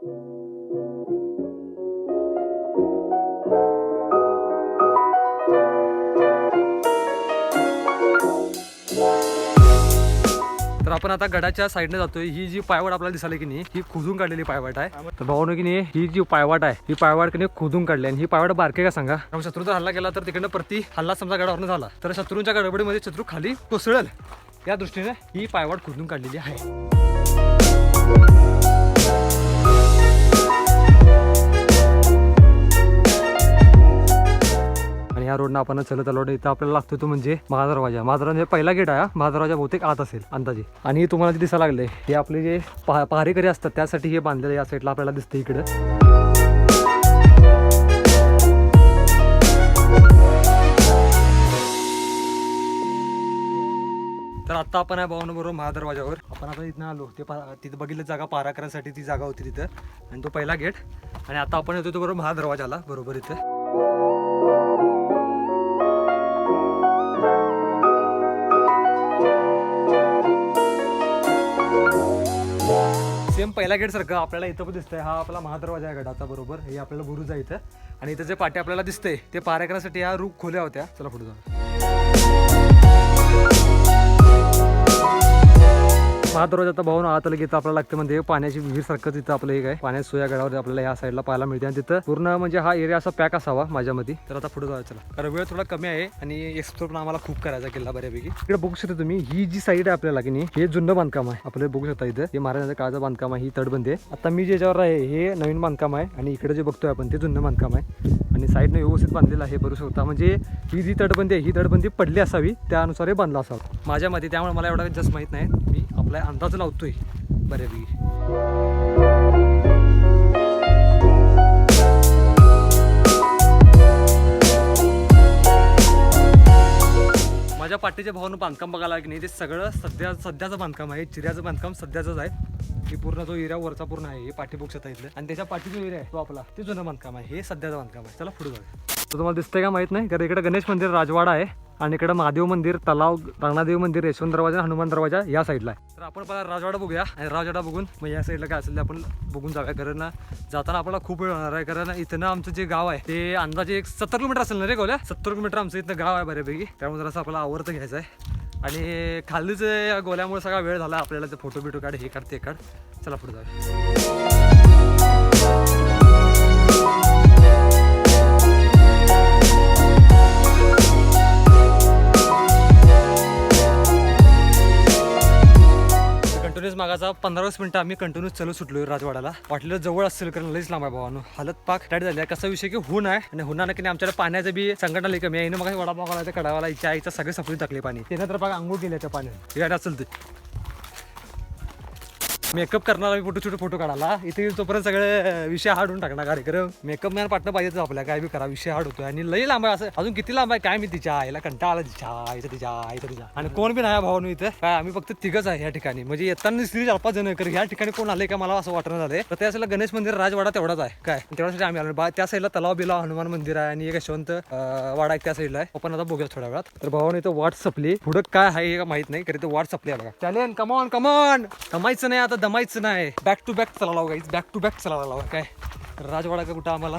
तर आपण आता गडाच्या साईडने जातोय. ही जी पायवाट आपल्याला दिसायला की नाही ही खुजून काढलेली पायवाट आहे. तर भाऊन की नाही ही जी पायवाट आहे ही पायवाट की नाही काढली आणि ही पायवाट बारके का सांगा? कारण शत्रूचा हल्ला केला तर तिकडनं प्रति हल्ला समजा गडावरनं झाला. तर शत्रूंच्या गडबडीमध्ये शत्रू खाली कोसळेल. या दृष्टीने ही पायवाट खुजून काढलेली आहे. या ह्या रोडनं आपण चलत आलो इथं आपल्याला लागतो तो म्हणजे महादरवाजा. महादरवाजा म्हणजे पहिला गेट आहे महादरवाजा बहुतेक आत असेल अंदाजे. आणि तुम्हाला जे दिसायला लागले हे आपले जे पहा पहारेकरी असतात त्यासाठी हे बांधलेलं या साईडला आपल्याला दिसतं इकडं. तर आता आपण आहे भावना बरोबर महादरवाजावर. आपण आता इथनं आलो. ते पा तिथं बघितलं जागा पारा करायसाठी ती जागा होती तिथं. आणि तो पहिला गेट. आणि आता आपण येतो तो बरोबर महादरवाजाला बरोबर इथं. एकदम पहिला गेट सारखं आपल्याला इथं पण दिसतंय. हा आपला महादरवाजा आहे गडाचा बरोबर. हे आपल्याला बुरुजा इथं. आणि इथं जे पाटे आपल्याला दिसतंय ते पारा करण्यासाठी ह्या रूप खोल्या होत्या. चला पुढे जाऊ महादरवाजाचा भाऊन आतला घेतं आपल्याला लागतं म्हणजे पाण्याची विहीर सारखं तिथं आपलं एक आहे. पाण्याच्या सोया गडावर आपल्याला या साईडला पाहायला मिळते आणि तिथं पूर्ण म्हणजे हा एरिया असा पॅक असावा माझ्या मते तर आता पुढे जायचं कारण वेळ थोडा कमी आहे आणि एक्सप्लोर पण आम्हाला खूप करायचा किल्ला बऱ्यापैकी. इकडे बघू शकता तुम्ही ही जी साईड आहे आपल्याला की नाही हे जुनं बांधकाम आहे. आपल्याला बघू शकता इथं. हे महाराजांच्या काळाचं बांधकाम आहे ही तटबंदी आहे. आता मी ज्याच्यावर आहे हे नवीन बांधकाम आहे. आणि इकडे जे बघतोय आपण ते जुनं बांधकाम आहे. आणि साईडनं व्यवस्थित बांधलेलं आहे बरू शकता. म्हणजे ही जी तटबंदी आहे ही तटबंदी पडली असावी त्यानुसार हे बांधलं असावं. माझ्या मते त्यामुळे मला एवढा जस्ट माहीत नाही. मी आपला अंदाज लावतोय बऱ्यापैकी. माझ्या पाठीच्या भावानं बांधकाम बघायला की नाही ते सगळं सध्या सध्याचं बांधकाम आहे चिऱ्याचं बांधकाम सध्याचंच आहे. की पूर्ण जो एरिया वरचा पूर्ण आहे हे पाठीबुक्षात आहे इथलं आणि त्याच्या पाठी जो एरिया आहे तो आपला ते जुनं बांधकाम आहे हे सध्याचं बांधकाम आहे. चला पुढे जाऊया तर तुम्हाला दिसतंय का माहीत नाही? तर इकडे गणेश मंदिर राजवाडा आहे आणि इकडे महादेव मंदिर तलाव राणादेव मंदिर यशवंत दरवाजा हनुमान दरवाजा या साईडला आहे. तर आपण पहिला राजवाडा बघूया आणि राजवाडा बघून मग या साईडला काय असेल ते आपण बघून जाऊया. कारण जाताना आपल्याला खूप वेळ होणार आहे. कारण इथं आमचं जे गाव आहे ते अंदाजे एक सत्तर किलोमीटर असेल ना रे गोल्या? सत्तर किलोमीटर आमचं इथं गाव आहे बऱ्यापैकी. त्यामुळे जरासं आपल्याला आवडतं घ्यायचं आहे. आणि खालीच गोल्यामुळे सगळा वेळ झाला. आपल्याला ते फोटो बिटो काढ हे काढ ते काढ. चला पुढे जाऊया. कंटिन्यूस पंधरा वीस मिनिटं आम्ही कंटिन्यू चलू सुटलो राजवाड्याला. वाटलं जवळ असेल कारण लईच लांब आहे भावानो हालत पाक टाईट झाली आहे. कसा विषय की हुन आहे आणि होणार की नाही पाण्याचं बी संकट आली कमी आहे. मग वडापाव करायचं कडावाला इच्छा आईचा सगळे सफरी टाकले पाणी. त्यानं तर बघा आंघोळ केल्या त्या पाण्यात यायला असेल ते. मेकअप करणारा फोटो छोटे फोटो काढायला. इथे येईल तोपर्यंत सगळे विषय हाडून होऊन टाकणार कार्यक्रम मेकअप मॅन पाठणं पाहिजे आपल्या काय बी करा विषय हाड होतोय. आणि लई लांब आहे असं अजून किती लांब आहे काय मी तिच्या आईला कंटाळा आला तिच्या आईचा तिच्या आईचा तिच्या. आणि कोण बी नाही भाऊ इथं. काय आम्ही फक्त तिघच आहे या ठिकाणी. म्हणजे येताना दिसली चार पाच जण कर या ठिकाणी कोण आले का मला असं वाटणं झालंय. तर त्या साईडला गणेश मंदिर राजवाडा तेवढाच आहे. काय तेवढ्यासाठी आम्ही आलो. बा त्या साईडला तलाव बिलाव हनुमान मंदिर आहे आणि एक यशवंत वाडा आहे त्या साईडला आहे. आपण आता बघूया थोड्या वेळात. तर भावाने इथं वाट सपली. पुढं काय आहे का माहीत नाही कारण तर वाट सपली आहे बघा. चालेल कमॉन कमॉन कमायचं नाही आता दमायचं नाही. बॅक टू बॅक चला गाईज बॅक टू बॅक चला लावा काय? राजवाडा का कुठं आम्हाला?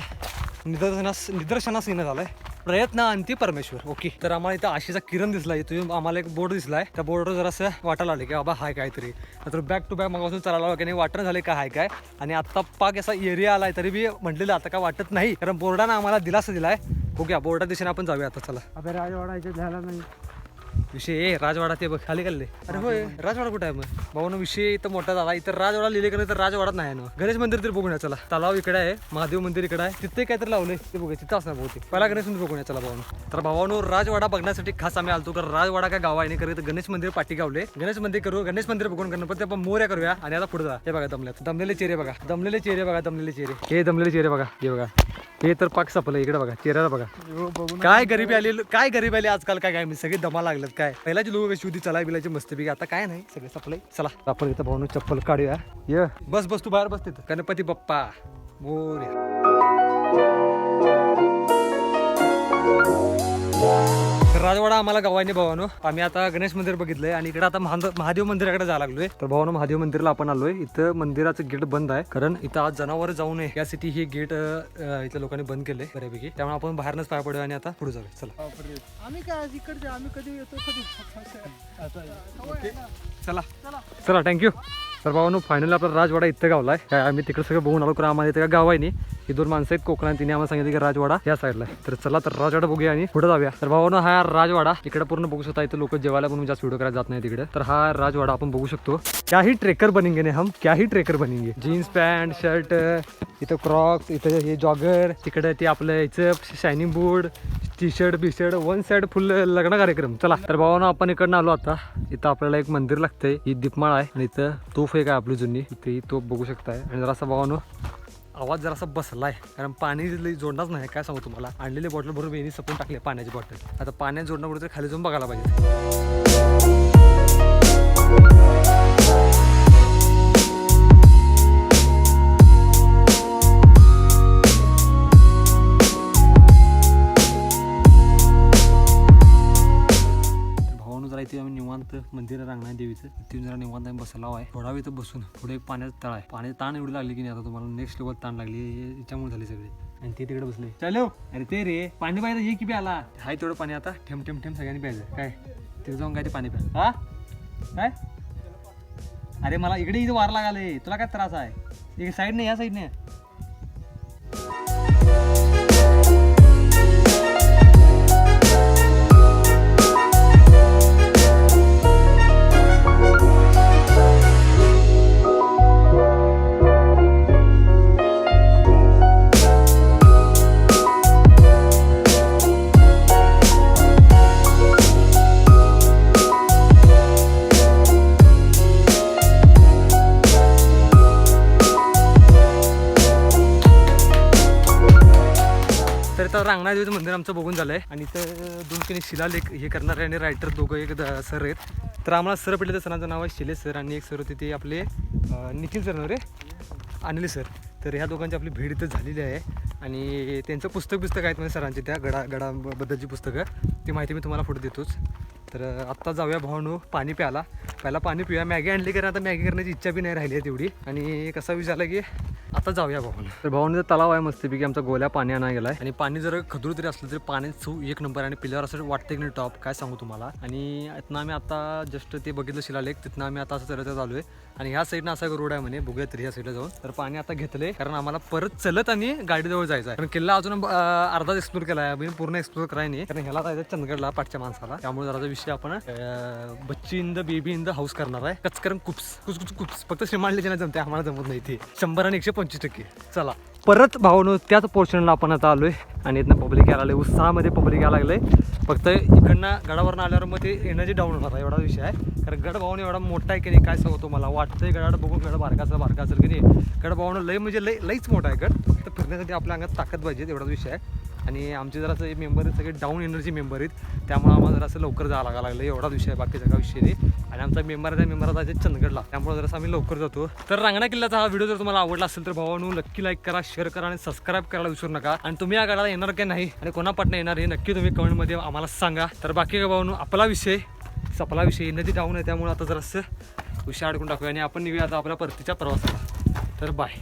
निदर्शनास निदर्शनास येणं झालंय. प्रयत्न अंती परमेश्वर. ओके तर आम्हाला इथं आशीचा किरण दिसला इथून आम्हाला एक बोर्ड दिसलाय. त्या बोर्डवर जरासं वाटायला लागले की बाबा हाय काहीतरी. तर बॅक टू बॅक मगापासून लागला की नाही वाटणं झाले का हाय काय? आणि आता पाक असा एरिया आलाय तरी बी म्हटलेलं आता काय वाटत नाही. कारण बोर्डानं आम्हाला दिलासा दिलाय. ओके बोर्डा दिशेने आपण जाऊया आता चला. राजवाडा इथे झाला नाही. विषय ए राजवाडा ते बघ खाली खाल्ले अरे होय. राजवाडा कुठे आहे मग? भाऊ विषय इथं मोठा झाला. इथं राजवाडा लिहिले का तर राजवाडाच नाही आहे ना. गणेश मंदिर तरी बघूया चला. तलाव इकडे आहे महादेव मंदिर इकडे आहे. तिथे काहीतरी लावले ते बघूया. तिथं असणार बहुतेक. पहिला गणेश मंदिर बघूया चला भाऊ तर भावानो राजवाडा बघण्यासाठी खास आम्ही आलतो कारण राजवाडा काय गाव आहे नाही करत गणेश मंदिर पाठी गावले गणेश मंदिर करू गणेश मंदिर बघून गणपती आपण मोर्या करूया आणि आता पुढे जा. हे बघा दमल्यात. दमलेले चेहरे बघा. दमलेले चेहरे बघा दमलेले चेहरे. हे दमलेले चेहरे बघा. हे बघा. हे तर पाक सपलं इकडे बघा. चेहऱ्याला बघा. बघून काय गरिबी आली काय गरिबी आली आजकाल काय काय मी सगळे दमा लागलेत काय? पहिल्याची लोक कशी होती चला बिलाची मस्तपैकी आता काय नाही सगळे सपलंय चला आपण इथं भाऊन चप्पल काढूया. ये. बस बस तू बाहेर बस तिथं. गणपती बाप्पा. मोर्या राजवाडा आम्हाला गावाने भावानो. आम्ही आता गणेश मंदिर बघितलंय आणि इकडे आता महाद- महादेव मंदिराकडे जायला लागलोय. तर भावानो महादेव मंदिरला आपण आलोय. इथं मंदिराचं गेट बंद आहे. कारण इथं आज जनावर जाऊ नये. यासाठी हे गेट इथल्या लोकांनी बंद केलंय बऱ्यापैकी. त्यामुळे आपण बाहेरनच पाय पडूया आणि आता पुढे जाऊया. चला. आम्ही काय आज इकडचे आम्ही कधी येतो कधी? चला. चला थँक्यू तर बाबांनो फायनली आपला राजवाडा इथं गावला आहे काय आम्ही तिकडे सगळं बघून आलो कारण आम्हाला इथं गाव आहे नाही ही दोन माणसं आहेत कोकणात. तिने आम्हाला सांगितलं की राजवाडा या साईडला आहे. तर चला तर राजवाडा बघूया आणि पुढे जाऊया. तर भावानो हा राजवाडा इकडे पूर्ण बघू शकता. इथं लोक जेवायला पण जास्त व्हिडिओ करायला जात नाही तिकडे तर हा राजवाडा आपण बघू शकतो. क्याही ट्रेकर बनेंगे ना हम क्याही ट्रेकर बनेंगे. जीन्स पॅन्ट शर्ट इथं क्रॉक्स इथं हे जॉगर तिकडे ते आपलं याचं shining board T shirt B shirt one side full लग्न कार्यक्रम. चला. तर भावानं आपण इकडनं आलो आता. इथं आपल्याला एक मंदिर लागतंय. ही दीपमाळ आहे. आणि इथं तोफ एक आहे आपली जुनी. इथे ही तोफ बघू शकताय. आणि जरासा भावानं आवाज जरासा बसलाय. कारण पाणी लई जोडणारच नाही. काय सांगू तुम्हाला? आणलेली बॉटल बरोबर यांनी सपून टाकली आहे पाण्याची बॉटल आता पाण्यात जोडणं खाली जाऊन बघायला पाहिजे. इथं मंदिर रांगणार देवीचं. तिथून जरा निवांत आम्ही बसायला आहे. थोडा वेळ इथं बसून पुढे एक तळा तळ आहे. पाण्याची ताण एवढी लागली की नाही आता तुम्हाला नेक्स्ट लेवल ताण लागली. हे याच्यामुळे झाली सगळी. आणि ते तिकडे बसले. चालो. अरे ते रे. पाणी पाहिजे ये की प्याला हाय तेवढं पाणी आता. ठेम ठेम ठेम सगळ्यांनी प्यायचं. काय? तिथे जाऊन काय ते पाणी प्या. हा? काय? अरे मला इकडे इथे वार लागाले तुला काय त्रास आहे? एक साईडने या साईड नाही इथं रांगणा देवीचं मंदिर आमचं बघून झालंय. आणि इथं दोन तीन शिलालेख हे करणारे आणि रायटर दोघं एक द- सर आहेत. तर आम्हाला सर पडले तर सरांचं नाव आहे शिले सर आणि एक सर होते ते आपले निखिल सर नवरे अनिल सर तर ह्या दोघांची आपली भेट इथं झालेली आहे. आणि त्यांचं पुस्तक पुस्तक आहेत म्हणजे सरांचे त्या गडा गडाबद्दलची पुस्तकं. ती माहिती मी तुम्हाला फोटो देतोच. तर आत्ता जाऊया भावनो पाणी प्यायला. पहिला पाणी पिऊया. मॅगी आणली कारण आता मॅगी करण्याची इच्छा बी नाही राहिली आहे तेवढी. आणि कसा विचार झाला की आता जाऊया भाऊन. तर भाऊन तलाव आहे मस्तपैकी आमचा गोल्या पाणी आणा गेलाय. आणि पाणी जर खदूर तरी असलं तरी पाणी चव एक नंबर. आणि पिल्यावर असं वाटतं की नाही टॉप काय सांगू तुम्हाला. आणि इथनं आम्ही आता जस्ट ते बघितलं शिलालेख. तिथनं आम्ही आता असं चलत चालू आहे. आणि ह्या साईडनं असा एक रोड आहे म्हणे. बघूया तरी ह्या साईडला जाऊन. तर पाणी आता घेतलंय. कारण आम्हाला परत चलत आणि गाडीजवळ जायचं आहे. कारण किल्ला अजून अर्धाच एक्सप्लोर केला आहे पूर्ण एक्सप्लोर करायला नाही. कारण ह्याला जायचं चंदगडला पाठच्या माणसाला. त्यामुळे जरा विषय आपण अं, बच्ची in the baby in the house करणार आहे. कचकरण कुप्स. कुच कुच कुप्स. फक्त श्रीमानले नाही जमते आम्हाला जमत नाही ते. शंभर आणि एकशे पंचवीस टक्के. चला. परत भावनो त्याच पोर्शनला आपण आता आलोय. आणि इथनं पब्लिक यायला लागले उत्साहामध्ये पब्लिक यायला लागलंय. फक्त इकडनं गडावरनं आल्यावर मग ते एनर्जी डाऊन होणार आहे, एवढा विषय आहे. कारण गड भावने एवढा मोठा आहे की नाही काय सांगतो मला वाटतंय गडाड बघून गड बारकाचा बारका असेल की नाही. गड भावनं लय म्हणजे लय लईच मोठा आहे गड. फक्त फिरण्यासाठी आपल्या अंगात ताकद पाहिजे एवढाच विषय आहे. आणि आमचे जरासं मेंबर आहेत सगळे डाऊन एनर्जी मेंबर आहेत. त्यामुळे आम्हाला जरा असं लवकर जायला लागा लागलं एवढाच विषय आहे बाकी सगळा विषय नाही. आणि आमचा मेंबर आहे मेंबर जायचे चंदगडला. त्यामुळे जरासं आम्ही लवकर जातो. तर रांगणा किल्ल्याचा हा व्हिडिओ जर तुम्हाला आवडला असेल तर भावानू नक्की लाईक करा शेअर करा आणि सबस्क्राईब करायला विसरू नका. आणि तुम्ही या गडाला येणार की नाही आणि कोणापाटनं येणार हे नक्की तुम्ही कमेंटमध्ये आम्हाला सांगा. तर बाकी भावानू आपला विषय सपला विषय. नदी डाऊन आहे त्यामुळे आता जरासं विषय अडकून टाकूया आणि आपण निघूया आता आपल्या परतीच्या प्रवासाला. तर बाय